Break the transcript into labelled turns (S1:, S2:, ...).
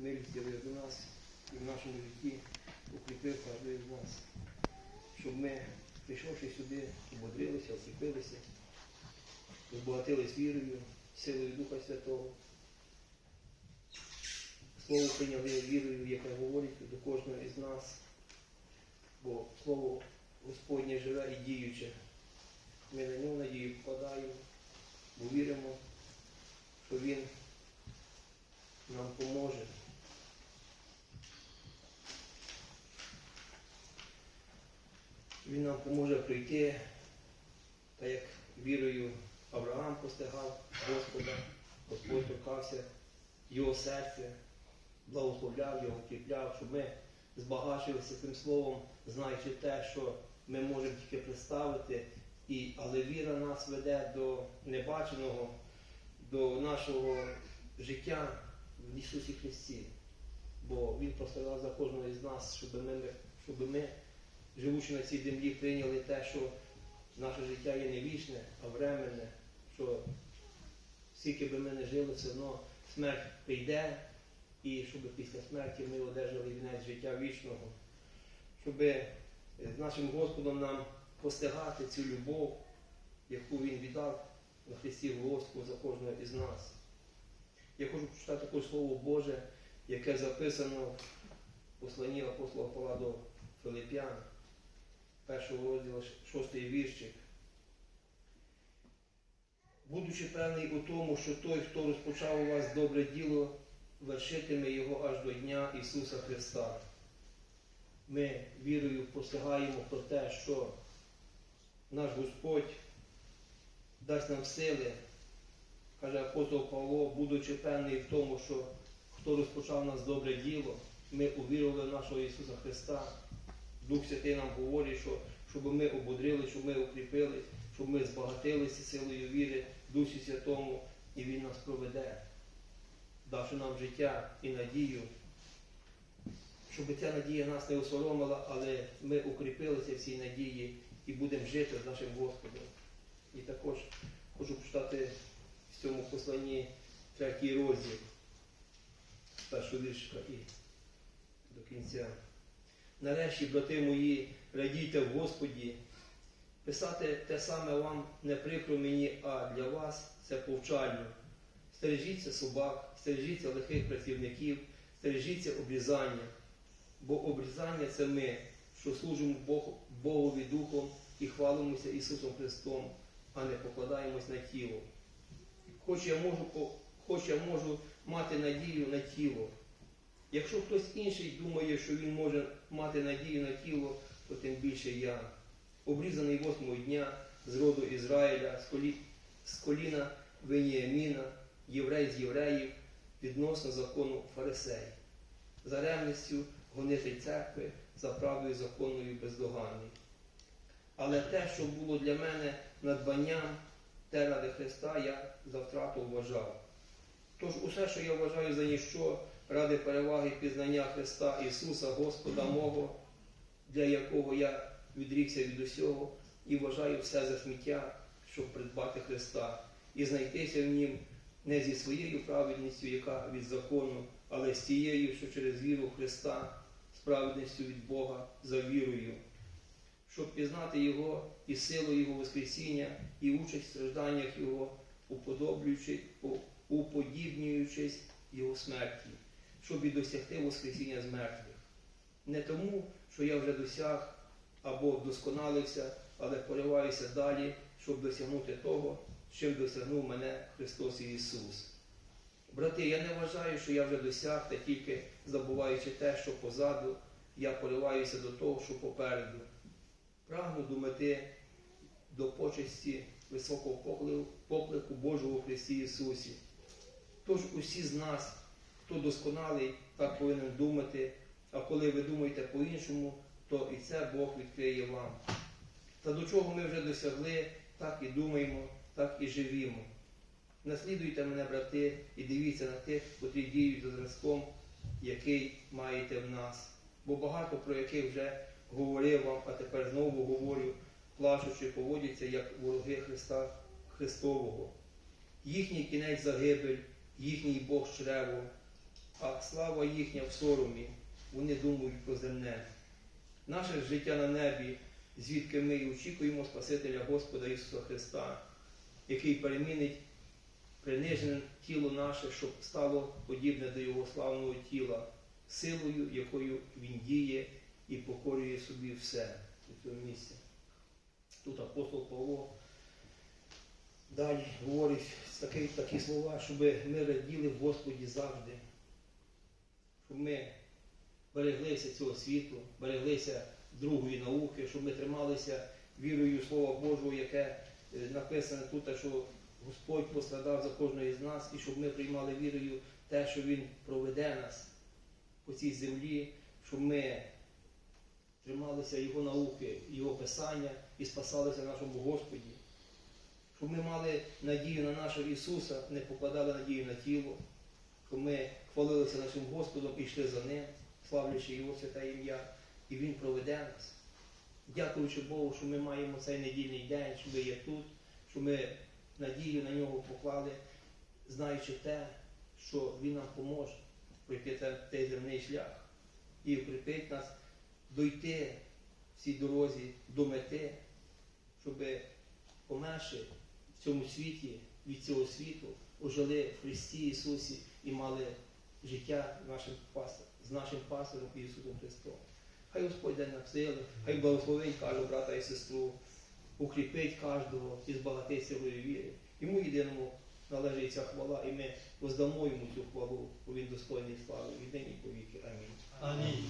S1: милість з'явив до нас і в нашому житті укріпив кожного з нас, щоб ми, прийшовши сюди, ободрилися, осіпилися, збагатились вірою, силою Духа Святого. Слово прийняли вірою, яке говорить до кожного із нас, бо Слово Господнє живе і діюче. Ми на нього надію вкладаємо, бо віримо, що Він нам поможе. Він нам поможе пройти, так як вірою Авраам постигав Господа, Господь торкався його серця, благословляв його, укріпляв, щоб ми збагачилися цим словом, знаючи те, що ми можемо тільки представити, і, але віра нас веде до небаченого, до нашого життя в Ісусі Христі. Бо Він пострадав за кожного із нас, щоб ми, щоб ми, живучи на цій землі, прийняли те, що наше життя є не вічне, а временне, що скільки би ми не жили, все одно смерть прийде, і щоб після смерті ми одержали вінець життя вічного, щоб з нашим Господом нам постигати цю любов, яку Він віддав на Христі Господу за кожного із нас. Я хочу прочитати також Слово Боже, яке записано в посланні апостола Павла до Филип'ян, першого розділу, шостий віршик. Будучи певний у тому, що той, хто розпочав у вас добре діло, вершитиме його аж до Дня Ісуса Христа. Ми вірою постигаємо про те, що наш Господь дасть нам сили, каже апостол Павло, будучи певний в тому, що хто розпочав нас добре діло, ми увірували в нашого Ісуса Христа. Дух Святий нам говорить, що щоб ми ободрили, щоб ми укріпились, щоб ми збагатилися силою віри Дусі Святому, і Він нас проведе, давши нам життя і надію, щоб ця надія нас не осоромила, але ми укріпилися в цій надії і будемо жити з нашим Господом. І також хочу почитати в цьому посланні третій розділ, першого віршика і до кінця. Нарешті, брати мої, радійте в Господі. Писати те саме вам не прикро мені, а для вас це повчально. Стережіться собак, стережіться лихих працівників, стережіться обрізання. Бо обрізання це ми, що служимо Богові Духом і хвалимося Ісусом Христом, а не покладаємось на тіло. Хоч я можу, хоч я можу мати надію на тіло. Якщо хтось інший думає, що він може мати надію на тіло, то тим більше я. Обрізаний восьмого дня з роду Ізраїля, з, колі... з коліна Веніаміна, єврей з євреїв, відносно закону фарисей, за ревністю гонитель церкви, за правдою законною бездоганний. Але те, що було для мене надбанням, те ради Христа я за втрату вважав. Тож усе, що я вважаю за ніщо, ради переваги пізнання Христа Ісуса, Господа мого, для якого я відрікся від усього і вважаю все за сміття, щоб придбати Христа, і знайтися в нім не зі своєю праведністю, яка від закону, але з тією, що через віру Христа, з праведністю від Бога за вірою, щоб пізнати Його і силу Його Воскресіння, і участь в стражданнях Його, уподоблюючи, уподібнюючись Його смерті, щоб і досягти Воскресіння з мертвих. Не тому, що я вже досяг або вдосконалився, але пориваюся далі, щоб досягнути того, чим досягнув мене Христос і Ісус. Брати, я не вважаю, що я вже досяг, та тільки забуваючи те, що позаду, я пориваюся до того, що попереду. Прагну до до почесті високого поклику Божого в Христі Ісусі. Тож усі з нас, хто досконалий, так повинен думати, а коли ви думаєте по-іншому, то і це Бог відкриє вам. Та до чого ми вже досягли, так і думаємо, так і живімо. Наслідуйте мене, брати, і дивіться на тих, котрі діють за зразком, який маєте в нас. Бо багато про яких вже говорив вам, а тепер знову говорю, плачучи, поводяться як вороги Христа Христового. Їхній кінець загибель, їхній Бог чрево, а слава їхня в соромі. Вони думають про земне. Наше життя на небі, звідки ми і очікуємо Спасителя Господа Ісуса Христа, який перемінить принижене тіло наше, щоб стало подібне до Його славного тіла, силою, якою Він діє і покорює собі все у цьому місці. Тут апостол Павло далі говорить такі, такі слова, щоб ми раділи в Господі завжди, щоб ми береглися цього світу, береглися другої науки, щоб ми трималися вірою Слова Божого, яке е, написане тут, що Господь пострадав за кожного із нас, і щоб ми приймали вірою те, що Він проведе нас по цій землі, щоб ми трималися Його науки, Його писання і спасалися нашому Господі. Щоб ми мали надію на нашого Ісуса, не покладали надію на тіло, ми хвалилися нашим Господом і йшли за Ним, славлячи Його святе ім'я, і Він проведе нас. Дякуючи Богу, що ми маємо цей недільний день, що ми є тут, що ми надію на нього поклали, знаючи те, що Він нам поможе пройти цей земний шлях і укріпить нас дойти в цій дорозі до мети, щоб померши в цьому світі, від цього світу, ожили в Христі Ісусі і мали життя нашим пастор, з нашим пастором Ісусом Христом. Хай Господь дай нам сили, хай благословить кожного брата і сестру, укріпить кожного і збагатить силою віри. Йому єдиному належить ця хвала, і ми воздамо йому цю хвалу, бо він достойний слави від нині і по. Амінь.
S2: Амінь.